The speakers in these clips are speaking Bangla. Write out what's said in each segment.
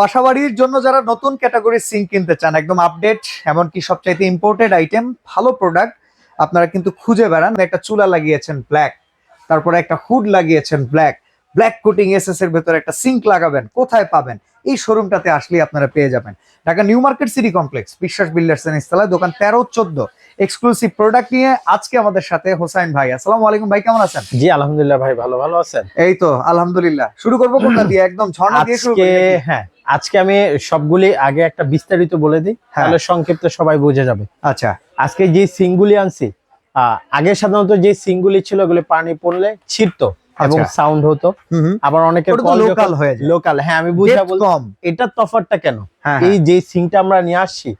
বাসাবাড়ির জন্য যারা নতুন ক্যাটাগরি সিঙ্ক কিনতে চান, একদম আপডেট এমনকি সবচাইতে ইম্পোর্টেড আইটেম ভালো প্রোডাক্ট আপনারা কিন্তু খুঁজে বেড়ান। একটা চুলা লাগিয়েছেন ব্ল্যাক তারপরে একটা হুড লাগিয়েছেন ব্ল্যাক ব্ল্যাক কোটিং এসএস এর ভেতরে একটা সিঙ্ক লাগাবেন কোথায় পাবেন? এই শোরুমটাতে আসলে আপনারা পেয়ে যাবেন। Dhaka New Market city complex Biswas builders and ইস্তালায় দোকান তেরো চোদ্দ। এক্সক্লুসিভ প্রোডাক্ট নিয়ে আজকে আমাদের সাথে হোসাইন ভাই। আসসালামু আলাইকুম ভাই কেমন আছেন? জি আলহামদুলিল্লাহ ভাই ভালো। ভালো আছেন? এই তো আলহামদুলিল্লাহ। শুরু করব কোনটা দিয়ে? একদম ঝর্ণা দিয়ে শুরু করি হ্যাঁ আজকে আমি সবগুলি আগে একটা বিস্তারিত বলে দিই হ্যাঁ। তাহলে সংক্ষিপ্ত সবাই বুঝে যাবে। আচ্ছা। আজকে যে সিংগুলি আনছি আহ, আগে সাধারণত যে সিংগুলি ছিল ওগুলি পানি পড়লে ছিটতো এবং আচ্ছা। সাউন্ড হতো। হুম হুম। আবার অনেকের local হয়ে যায়। লোকাল হ্যাঁ আমি বুঝা Depth বল কম। এটার তফাৎটা কেন? হ্যাঁ এই যে সিংটা আমরা নিয়ে আসছি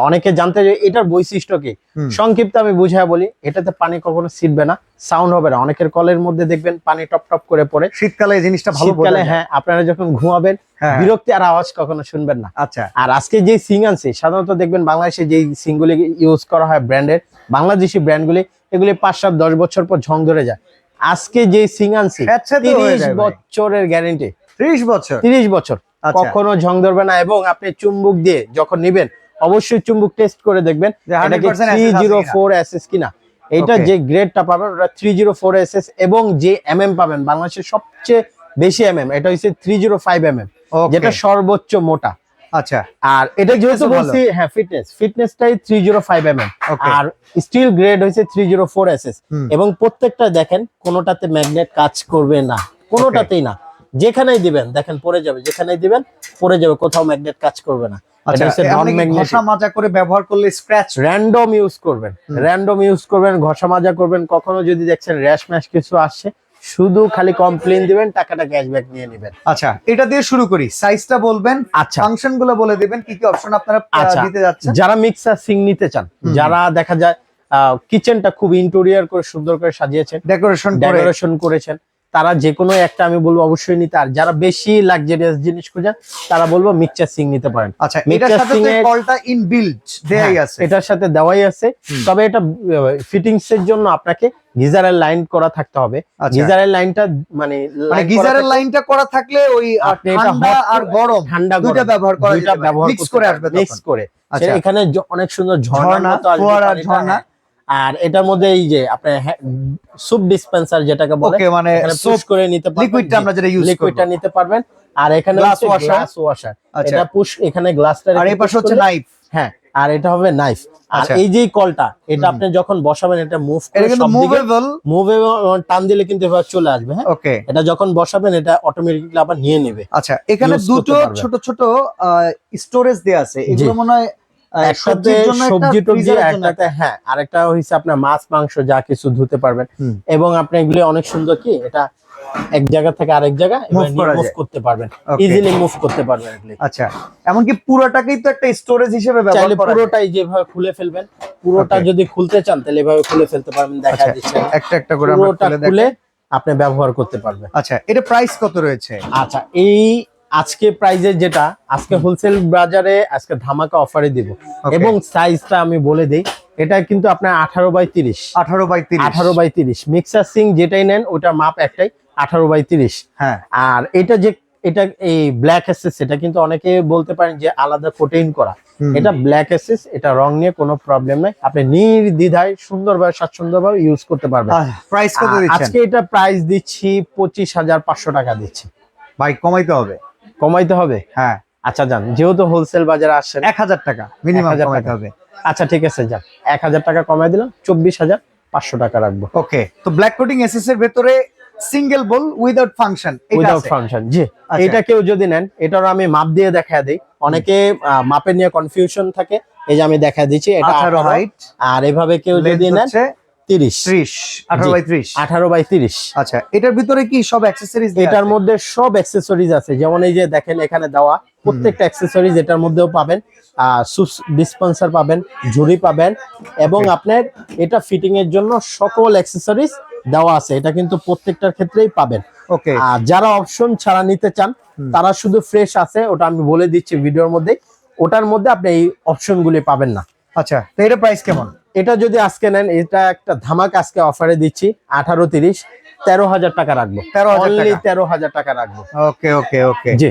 অনেকে জানতে যে এটার বৈশিষ্ট্য কি? সংক্ষিপ্ত আমি বুঝায় বলি এটাতে পানি কখনো ছিটবে না সাউন্ড হবে না। অনেকের কলের মধ্যে দেখবেন পানি টপ টপ করে পড়ে। শীতকালে এই জিনিসটা ভালো শীতকালে হ্যাঁ আপনারা যখন ঘুমাবেন হ্যাঁ। বিরক্তি আর আওয়াজ কখনো শুনবেন না। আচ্ছা। আর আজকে যে সিং আনছি সাধারণত দেখবেন বাংলাদেশে যে সিংগুলি ইউজ করা হয় ব্র্যান্ডের বাংলাদেশি ব্র্যান্ডগুলি এগুলি পাঁচ সাত দশ বছর পর ঝং ধরে যায়। আজকে যে সিং আনছি তিরিশ বছরের গ্যারেন্টি ত্রিশ বছর? তিরিশ বছর। আচ্ছা। কখনো ঝং ধরবে না এবং আপনি চুম্বুক দিয়ে যখন নিবেন অবশ্যই চুম্বুক টেস্ট করে দেখবেন যে এটা 100% কি থ্রি জিরো কিনা। ফোর এসএস কিনা। এইটা Okay. যে গ্রেডটা পাবেন ওটা three zero four S S এবং যে এমএম পাবেন বাংলাদেশের সবচেয়ে বেশি এম এম এটা হচ্ছে three zero five M M যেটা সর্বোচ্চ মোটা। আচ্ছা। আর এটা যেহেতু। বলছি হ্যাঁ fitness ফিটনেসটাই three zero five M Okay. আর স্টিল গ্রেড এস হুম। এবং প্রত্যেকটা দেখেন কোনোটাতে ম্যাগনেট কাজ করবে না। কোনোটাতেই না। যেখানেই দিবেন দেখেন পড়ে যাবে। যেখানেই দিবেন পড়ে যাবে। কোথাও ম্যাগনেট কাজ করবে না। আচ্ছা। ঘষা মাজা করে ব্যবহার করলে স্ক্র্যাচ র্যান্ডম ইউজ করবেন। র্যান্ডম ইউজ করবেন ঘষা মাজা করবেন। কখনো যদি দেখছেন র্যাশ ম্যাশ কিছু আসছে শুধু খালি কমপ্লেন দিবেন টাকাটা ক্যাশব্যাক নিয়ে নেবেন। আচ্ছা এটা দিয়ে শুরু করি। সাইজটা বলবেন আচ্ছা। ফাংশনগুলো বলে দিবেন কি কি অপশন আপনারা আচ্ছা। দিতে যাচ্ছেন? যারা মিক্সার সিং নিতে চান যারা দেখা যায় কিচেনটা খুব ইন্টেরিয়র করে সুন্দর করে সাজিয়েছেন ডেকোরেশন ডেকোরেশন করেছেন তারা যে কোনো একটা আমি বলব অবশ্যই নিতে আর যারা বেশি লাক্সারিয়াস জিনিস খুঁজেন তারা বলব মিক্সচার সিং নিতে পারেন। আচ্ছা Mixer সাথে এর- কলটা ইন বিল্ড দেয়াই হ্যাঁ, আছে। এটার সাথে দেওয়াই আছে। তবে এটা ফিটিংস এর জন্য আপনাকে গিজারের লাইন করা থাকতে হবে। আচ্ছা। গিজারের লাইনটা মানে মানে গিজারের লাইনটা করা থাকলে ওই ঠান্ডা আর গরম ঠান্ডা দুইটা ব্যবহার করা দুইটা ব্যবহার মিক্স করে আসবে মিক্স করে। আচ্ছা। এখানে অনেক সুন্দর ঝর্ণা ফোয়ারা, ঝর্ণা। আর এটার মধ্যে এই যে আপনার সুপ ডিসপেন্সার যেটাকে বলে ওকে মানে পুশ করে নিতে পারবেন। লিকুইডটা আমরা যেটা ইউজ লিকুইডটা নিতে পারবেন। আর এখানে হচ্ছে washer। গ্লাস ওয়াশার এটা পুশ এখানে গ্লাসটা আর এই পাশে হচ্ছে নাইফ হ্যাঁ। আর এটা হবে নাইফ আর আচ্ছা। এই যে কলটা এটা আপনি যখন বসাবেন এটা মুভ করে কিন্তু দিকে মুভেবল টান দিলে কিন্তু এভাবে চলে আসবে হ্যাঁ? ওকে এটা যখন বসাবেন এটা অটোমেটিকলি আবার নিয়ে নেবে। আচ্ছা এখানে দুটো। ছোট ছোট স্টোরেজ দেয়া আছে। এগুলো মনে হয় একসাথে সবজি টবজি একটাতে হ্যাঁ আরেকটা হইছে আপনার মাছ মাংস যা কিছু ধুতে পারবেন। এবং আপনি এগুলি অনেক সুন্দর কি এটা এক জায়গা থেকে আরেক জায়গা মুভ করতে পারবেন। ইজিলি মুভ করতে পারবেন আচ্ছা এমনকি পুরোটাকেই তো একটা স্টোরেজ হিসেবে ব্যবহার করা পুরোটাই যেভাবে খুলে ফেলবেন পুরোটা যদি খুলতে চান তাহলে এভাবে খুলে ফেলতে পারবেন দেখা আচ্ছা, দিচ্ছে একটা একটা করে পুরোটা খুলে আপনি ব্যবহার করতে পারবেন। আচ্ছা এটা প্রাইস কত রয়েছে? আচ্ছা এই আজকে প্রাইজে যেটা আজকে হোলসেল বাজারে আজকে ধামাকা অফারে দিব। এবং সাইজটা আমি বলে দিই এটা কিন্তু আপনার আঠারো বাই তিরিশ। 18 বাই 30 আঠারো বাই তিরিশ। মিক্সার সিং যেটাই নেন ওটার মাপ একটাই। আঠারো বাই তিরিশ। হ্যাঁ। আর এটা যে এটা এই ব্ল্যাক এসেস এটা কিন্তু অনেকে বলতে পারেন যে আলাদা প্রোটেইন করা। এটা ব্ল্যাক এসেস এটা রং নিয়ে কোনো প্রবলেম নাই। আপনি নির্দ্বিধায় সুন্দরভাবে স্বাচ্ছন্দ্যভাবে ইউজ করতে পারবেন। প্রাইস কত দিচ্ছেন? আজকে এটা প্রাইস দিচ্ছি পঁচিশ হাজার পাঁচশো টাকা দিচ্ছি। ভাই কমাইতে হবে। কমাইতে হবে? হ্যাঁ। আচ্ছা যান। যেহেতু হোলসেল বাজারে আসছেন 1000 টাকা মিনিমাম 1000 কমাইতে। হবে। আচ্ছা ঠিক আছে যান। এক হাজার টাকা কমাই দিলাম চব্বিশ হাজার পাঁচশো টাকা রাখব। ওকে তো ব্ল্যাক কোটিং এসএস এর ভেতরে single ball without function without function জি। আচ্ছা। এটা কেউ যদি নেন এটার আমি মাপ দিয়ে দেখা দিই। অনেকে মাপে নিয়ে কনফিউশন থাকে। এই যে আমি দেখা দিচ্ছি এটা 18 18 হাইট আর এভাবে কেউ যদি নেন হচ্ছে তিরিশ। 30 18 বাই 30 আঠারো বাই তিরিশ। আচ্ছা এটার ভিতরে কি সব অ্যাকসেসরিজ এটার মধ্যে সব অ্যাক্সেসরিজ আছে। যেমন এই যে দেখেন এখানে দেওয়া প্রত্যেকটা অ্যাক্সেসরিজ এটার মধ্যেও পাবেন। ডিসপেন্সার পাবেন ঝুড়ি পাবেন। এবং আপনার এটা ফিটিং এর জন্য সকল অ্যাক্সেসরিজ দেওয়া আছে এটা কিন্তু প্রত্যেকটার ক্ষেত্রেই পাবেন। ওকে। আর যারা অপশন ছাড়া নিতে চান তারা শুধু ফ্রেশ আছে ওটা আমি বলে দিচ্ছি ভিডিওর মধ্যে ওটার মধ্যে আপনি এই অপশনগুলি পাবেন না। আচ্ছা তো এটা প্রাইস কেমন? এটা যদি আজকে নেন এটা একটা ধামাক আজকে অফারে দিচ্ছি আঠারো তিরিশ তেরো হাজার টাকা রাখব। 13,000 অনলি তেরো হাজার টাকা রাখব। ওকে ওকে ওকে। জি।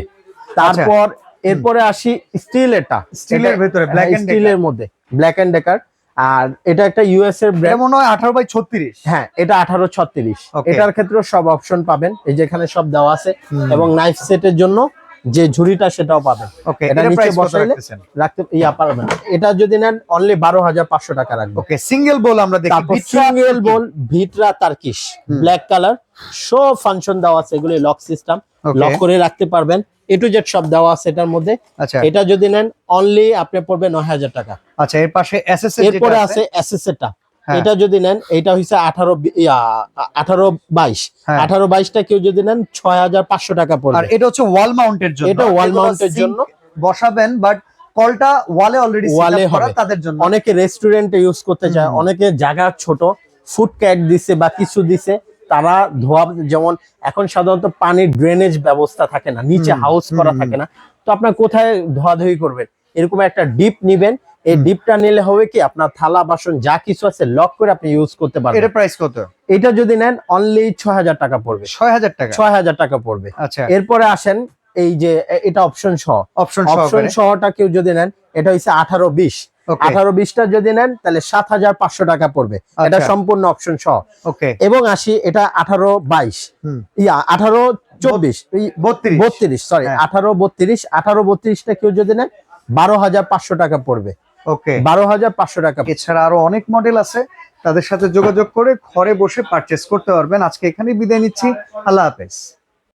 তারপর এরপরে আসি স্টিল এটা স্টিলের ভেতরে ব্ল্যাক এন্ড স্টিলের মধ্যে। ব্ল্যাক এন্ড ডেকার আর এটা একটা ইউএস এর ব্র্যান্ড মনে হয় আঠারো বাই ছত্রিশ। হ্যাঁ এটা আঠারো ছত্রিশ. এটার ক্ষেত্রে সব অপশন পাবেন। এই যেখানে সব দেওয়া আছে। এবং নাইফ সেটের জন্য যে ঝুড়িটা সেটাও পাবেন। এটা এটা নিচে বসাইলে রাখতে ইয়া পারবেন এটা যদি নেন অনলি বারো হাজার পাঁচশো টাকা রাখবেন ওকে সিঙ্গেল বল আমরা দেখি single ball Vitra Turkish black colour সব ফাংশন দেওয়া আছে এগুলি লক সিস্টেম লক করে রাখতে পারবেন। এ টু জেড সব দেওয়া আছে এটার মধ্যে। আচ্ছা। এটা যদি নেন অনলি আপনি পড়বে নয় হাজার টাকা। আচ্ছা এর পাশে এরপরে আছে এসএস হ্যাঁ। এটা যদি নেন এটা হচ্ছে আঠারো আঠারো বাইশ। হ্যাঁ। আঠারো বাইশটা কেউ যদি নেন ছয় হাজার পাঁচশো টাকা আর এটা হচ্ছে ওয়াল মাউন্টের জন্য। এটা এর sink জন্য। বসাবেন বাট কলটা ওয়ালে অলরেডি ওয়ালে করা হবে। তাদের জন্য। অনেকে রেস্টুরেন্টে ইউজ করতে চায়। অনেকে জায়গা ছোট ফুড ক্যাট দিছে বা কিছু দিছে তারা ধোয়া যেমন এখন সাধারণত পানির ড্রেনেজ ব্যবস্থা থাকে না নিচে হাউস করা থাকে না। তো আপনার কোথায় ধোয়াধুয়ি করবেন? এরকম একটা ডিপ নিবেন এই। ডিপটা নিলে হবে কি? আপনার থালা বাসন যা কিছু আছে লক করে আপনি ইউজ করতে পারবেন। এটা প্রাইস কত? এটা যদি নেন অনলি ছয় হাজার টাকা পড়বে। ছয় হাজার টাকা? ছয় হাজার টাকা পড়বে। আচ্ছা। এরপরে আসেন এই যে এটা অপশন সহ। অপশন অপশন সহটা কেউ যদি নেন এটা হচ্ছে আঠারো বিশ। আঠারো বিশটা যদি নেন তাহলে সাত হাজার পাঁচশো টাকা পড়বে। এটা আচ্ছা। সম্পূর্ণ অপশন সহ। ওকে এবং আসি এটা আঠারো বাইশ। ইয়া আঠারো চব্বিশ। বত্রিশ। বত্রিশ সরি হ্যাঁ। আঠারো বত্রিশ। আঠারো বত্রিশটা কেউ যদি নেন বারো হাজার পাঁচশো টাকা পড়বে। ওকে বারো হাজার পাঁচশো টাকা এছাড়া আরও অনেক মডেল আছে। তাদের সাথে যোগাযোগ করে ঘরে বসে পারচেস করতে পারবেন। আজকে এখানে বিদায় নিচ্ছি। আল্লাহ হাফেজ।